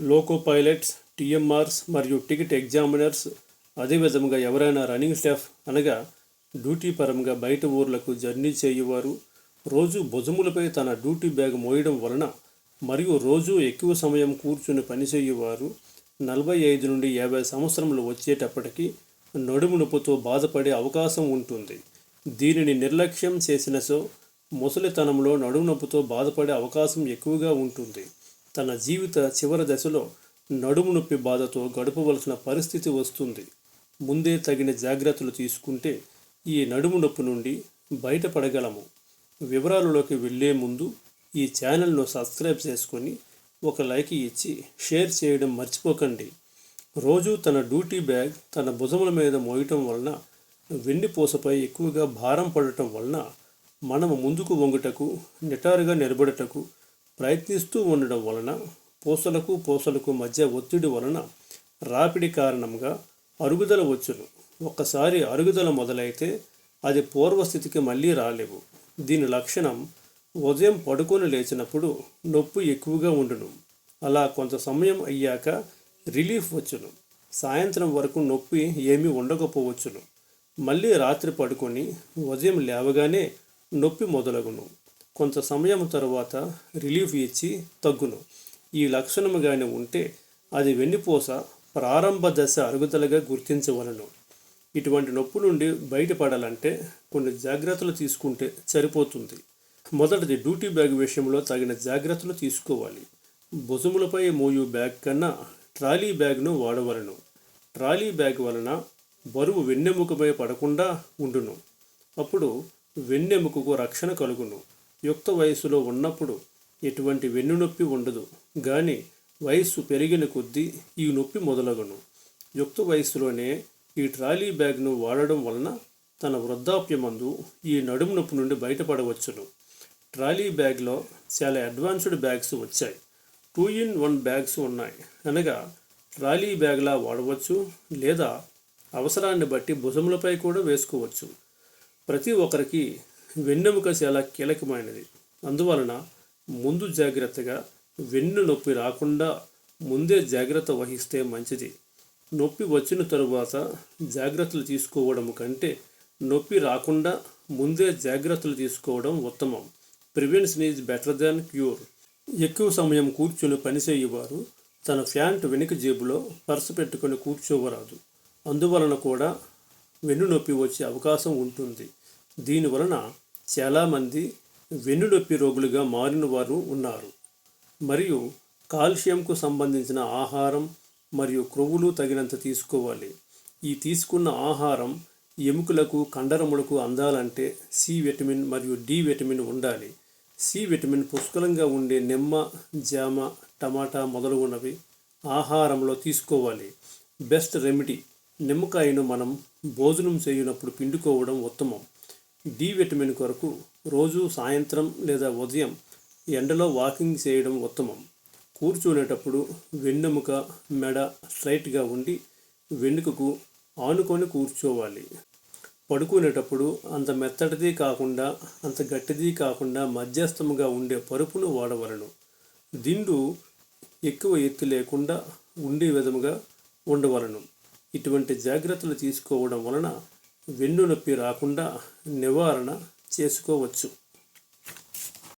Loco pilots టీఎంఆర్స్ మరియు ticket examiners అదేవిధంగా ఎవరైనా రన్నింగ్ స్టాఫ్ అనగా డ్యూటీ పరంగా బయట ఊర్లకు జర్నీ చేయువారు రోజు భుజములపై తన డ్యూటీ బ్యాగ్ మోయడం వలన మరియు రోజు ఎక్కువ సమయం కూర్చుని పనిచేయువారు నలభై ఐదు నుండి యాభై సంవత్సరములు వచ్చేటప్పటికి నడుము నొప్పుతో బాధపడే అవకాశం ఉంటుంది. దీనిని నిర్లక్ష్యం చేసిన సో ముసలితనంలో నడుము నొప్పుతో బాధపడే అవకాశం ఎక్కువగా ఉంటుంది. తన జీవిత చివరి దశలో నడుము నొప్పి బాధతో గడపవలసిన పరిస్థితి వస్తుంది. ముందే తగిన జాగ్రత్తలు తీసుకుంటే ఈ నడుము నొప్పి నుండి బయటపడగలము. వివరాలలోకి వెళ్ళే ముందు ఈ ఛానల్ను సబ్స్క్రైబ్ చేసుకొని ఒక లైక్ ఇచ్చి షేర్ చేయడం మర్చిపోకండి. రోజు తన డ్యూటీ బ్యాగ్ తన భుజముల మీద మోయటం వలన వెండిపూసపై ఎక్కువగా భారం పడటం వలన మనము ముందుకు వంగుటకు నిటారుగా నిలబడటకు ప్రయత్నిస్తూ ఉండడం వలన పూసలకు పూసలకు మధ్య ఒత్తిడి వలన రాపిడి కారణంగా అరుగుదల వచ్చును. ఒక్కసారి అరుగుదల మొదలైతే అది పూర్వస్థితికి మళ్ళీ రాలేవు. దీని లక్షణం ఉదయం పడుకొని లేచినప్పుడు నొప్పి ఎక్కువగా ఉండును. అలా కొంత సమయం అయ్యాక రిలీఫ్ వచ్చును. సాయంత్రం వరకు నొప్పి ఏమీ ఉండకపోవచ్చును. మళ్ళీ రాత్రి పడుకొని ఉదయం లేవగానే నొప్పి మొదలగును. కొంత సమయం తర్వాత రిలీఫ్ ఇచ్చి తగ్గును. ఈ లక్షణము కానీ ఉంటే అది వెన్నుపూస ప్రారంభ దశ అరుగుదలగా గుర్తించవలను. ఇటువంటి నొప్పి నుండి బయటపడాలంటే కొన్ని జాగ్రత్తలు తీసుకుంటే సరిపోతుంది. మొదటిది డ్యూటీ బ్యాగ్ విషయంలో తగిన జాగ్రత్తలు తీసుకోవాలి. భుజములపై మోయు బ్యాగ్ కన్నా ట్రాలీ బ్యాగ్ను వాడవలను. ట్రాలీ బ్యాగ్ వలన బరువు వెన్నెముకపై పడకుండా ఉండును. అప్పుడు వెన్నెముకకు రక్షణ కలుగును. యుక్త వయసులో ఉన్నప్పుడు ఎటువంటి వెన్నునొప్పి ఉండదు. కానీ వయస్సు పెరిగిన కొద్దీ ఈ నొప్పి మొదలగును. యుక్త వయసులోనే ఈ ట్రాలీ బ్యాగ్ను వాడడం వలన తన వృద్ధాప్యమందు ఈ నడుము నొప్పి నుండి బయటపడవచ్చును. ట్రాలీ బ్యాగ్లో చాలా అడ్వాన్స్డ్ బ్యాగ్స్ వచ్చాయి. టూ ఇన్ వన్ బ్యాగ్స్ ఉన్నాయి. అనగా ట్రాలీ బ్యాగ్లా వాడవచ్చు లేదా అవసరాన్ని బట్టి భుజములపై కూడా వేసుకోవచ్చు. ప్రతి ఒక్కరికి వెన్నెముక చాలా కీలకమైనది. అందువలన ముందు జాగ్రత్తగా వెన్ను నొప్పి రాకుండా ముందే జాగ్రత్త వహిస్తే మంచిది. నొప్పి వచ్చిన తరువాత జాగ్రత్తలు తీసుకోవడం కంటే నొప్పి రాకుండా ముందే జాగ్రత్తలు తీసుకోవడం ఉత్తమం. Prevention is better than cure. ఎక్కువ సమయం కూర్చుని పనిచేయువారు తన ప్యాంట్ వెనుక జేబులో పర్సు పెట్టుకొని కూర్చోవరాదు. అందువలన కూడా వెన్ను నొప్పి వచ్చే అవకాశం ఉంటుంది. దీనివలన చాలామంది వెన్నునొప్పి రోగులుగా మారిన వారు ఉన్నారు. మరియు కాల్షియంకు సంబంధించిన ఆహారం మరియు క్రొవ్వులు తగినంత తీసుకోవాలి. ఈ తీసుకున్న ఆహారం ఎముకలకు కండరములకు అందాలంటే సి విటమిన్ మరియు డి విటమిన్ ఉండాలి. సి విటమిన్ పుష్కలంగా ఉండే నిమ్మ జామ టమాటా మొదలగునవి ఆహారంలో తీసుకోవాలి. బెస్ట్ రెమెడీ నిమ్మకాయను మనం భోజనం చేయనప్పుడు పిండుకోవడం ఉత్తమం. డి విటమిన్ కొరకు రోజు సాయంత్రం లేదా ఉదయం ఎండలో వాకింగ్ చేయడం ఉత్తమం. కూర్చునేటప్పుడు వెన్నెముక మెడ స్ట్రైట్గా ఉండి వెనుకకు ఆనుకొని కూర్చోవాలి. పడుకునేటప్పుడు అంత మెత్తటిది కాకుండా అంత గట్టిది కాకుండా మధ్యస్థముగా ఉండే పరుపును వాడవలను. దిండు ఎక్కువ ఎత్తు లేకుండా ఉండే విధముగా ఉండవలను. ఇటువంటి జాగ్రత్తలు తీసుకోవడం వలన వెన్ను నొప్పి రాకుండా నివారణ చేసుకోవచ్చు.